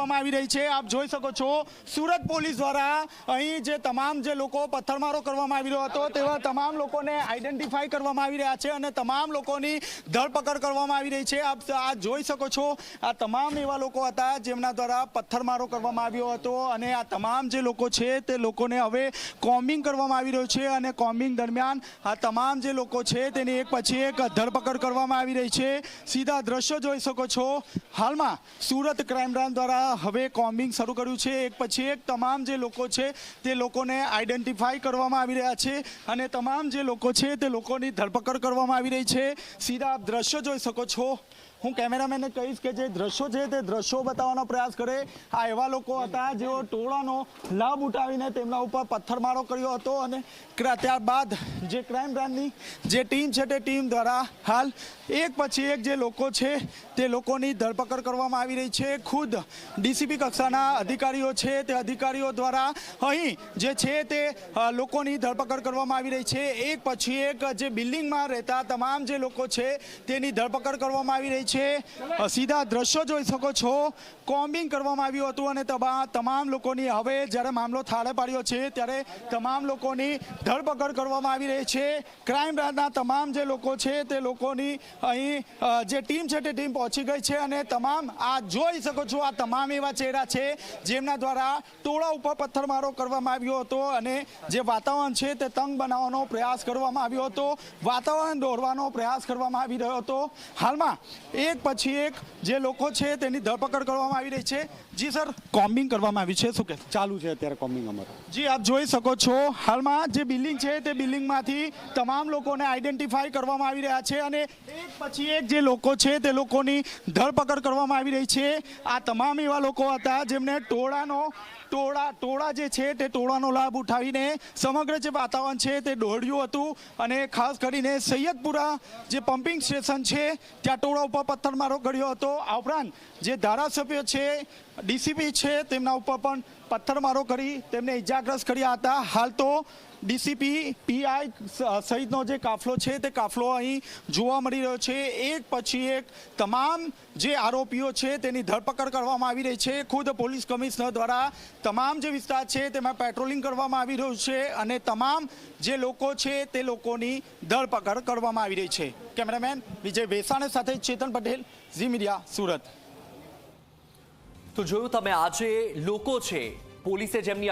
કરવામાં આવી રહી છે. આપ જોઈ શકો છો, સુરત પોલીસ દ્વારા અહીં જે તમામ જે લોકો પથ્થરમારો કરવામાં આવી રહ્યો હતો, તેવા તમામ લોકોને આઈડેન્ટિફાઈ કરવામાં આવી રહ્યા છે અને તમામ લોકોની ધરપકડ કરવામાં આવી રહી છે. આપ આ જોઈ શકો છો, આ તમામ એવા લોકો હતા જેમના દ્વારા પથ્થરમારો કરવામાં આવ્યો હતો અને આ તમામ જે લોકો છે તે લોકોને હવે કોમ્બિંગ કરવામાં આવી રહ્યું છે અને કોમ્બિંગ દરમિયાન આ તમામ જે લોકો છે તેની એક પછી એક ધરપકડ કરવામાં આવી રહી છે. સીધા દ્રશ્યો જોઈ શકો છો. હાલમાં સુરત ક્રાઇમ બ્રાન્ચ દ્વારા હવે કોમ્બિંગ શરૂ કર્યું છે. એક પછી એક તમામ જે લોકો છે તે લોકોને આઈડેન્ટિફાઈ કરવામાં આવી રહ્યા છે અને તમામ જે લોકો છે તે લોકોની ધરપકડ કરવામાં આવી રહી છે. સીધા આપ દ્રશ્યો જોઈ શકો છો. હું કેમેરામેનને કહીશ કે જે દ્રશ્યો છે તે દ્રશ્યો બતાવવાનો પ્રયાસ કરે. આ એવા લોકો હતા જેઓ ટોળાનો લાભ ઉઠાવીને તેમના ઉપર પથ્થરમારો કર્યો હતો અને ત્યારબાદ જે ક્રાઇમ બ્રાન્ચની જે ટીમ છે તે ટીમ દ્વારા હાલ એક પછી એક જે લોકો છે તે લોકોની ધરપકડ કરવામાં આવી રહી છે. ખુદ ડીસીપી કક્ષાના અધિકારીઓ છે તે અધિકારીઓ દ્વારા અહીં જે છે તે લોકોની ધરપકડ કરવામાં આવી રહી છે. એક પછી એક જે બિલ્ડિંગમાં રહેતા તમામ જે લોકો છે તેની ધરપકડ કરવામાં આવી રહી છે. અ, સીધા દ્રશ્યો જોઈ શકો છો. કોમ્બિંગ કરવામાં આવ્યું હતું અને તમા- તમામ લોકોની હવે જ્યારે મામલો થાળે પાડ્યો છે ત્યારે તમામ લોકોની ધરપકડ કરવામાં આવી રહી છે. ક્રાઇમ બ્રાન્ચના તમામ જે લોકો છે તે લોકોની અહીં જે ટીમ છે તે ટીમ પહોંચી ગઈ છે અને તમામ આ જોઈ શકો છો આ તમામ એવા ચહેરા છે જેમના દ્વારા ટોળા ઉપર પથ્થરમારો કરવામાં આવ્યો હતો અને જે વાતાવરણ છે તે તંગ બનાવવાનો પ્રયાસ કરવામાં આવ્યો હતો. વાતાવરણ દોરવાનો પ્રયાસ કરવામાં આવી રહ્યો હતો. હાલમાં એક પછી એક જે લોકો છે તેની ધરપકડ કરવામાં આવી રહી છે. જી સર કોમ્બિંગ કરવામાં આવ્યું છે. શું કે ચાલુ છે અત્યારે કોમ્બિંગ અમારું. જી આપ જોઈ શકો છો. હાલમાં જે બિલ્ડિંગ છે તે બિલ્ડિંગમાંથી તમામ લોકોને આઈડેન્ટિફાઈ કરવામાં આવી રહ્યા છે અને એક પછી એક જે લોકો છે તે લોકોની ધરપકડ કરવામાં આવી રહી છે. આ તમામ એવા લોકો હતા જેમને ટોળાનો ટોળા ટોળા જે છે તે ટોળાનો લાભ ઉઠાવીને સમગ્ર જે વાતાવરણ છે તે દોડ્યું હતું અને ખાસ કરીને સૈયદપુરા જે પમ્પિંગ સ્ટેશન છે ત્યાં ટોળા ઉપર પથ્થરમારો કર્યો હતો. આ ઉપરાંત જે ધારાસભ્ય છે, ડીસીપી છે, તેમના ઉપર પણ પથ્થરમારો કરી, તેમને ઇજાગ્રસ્ત કર્યા હતા. હાલ તો ડીસીપી પીઆઈ સહિતનો જે કાફલો છે તે કાફલો અહીં જોવા મળી રહ્યો છે. એક પછી એક તમામ જે આરોપીઓ છે તેની ધરપકડ કરવામાં આવી રહી છે. ખુદ પોલીસ કમિશનર દ્વારા તમામ જે વિસ્તાર છે તેમાં પેટ્રોલિંગ કરવામાં આવી રહ્યું છે અને તમામ જે લોકો છે તે લોકોની ધરપકડ કરવામાં આવી રહી છે. કેમેરામેન વિજય વેસાણે સાથે ચેતન પટેલ, ઝી મીડિયા, સુરત. તો જોયું તમે આજે લોકો છે, પોલીસે જેમની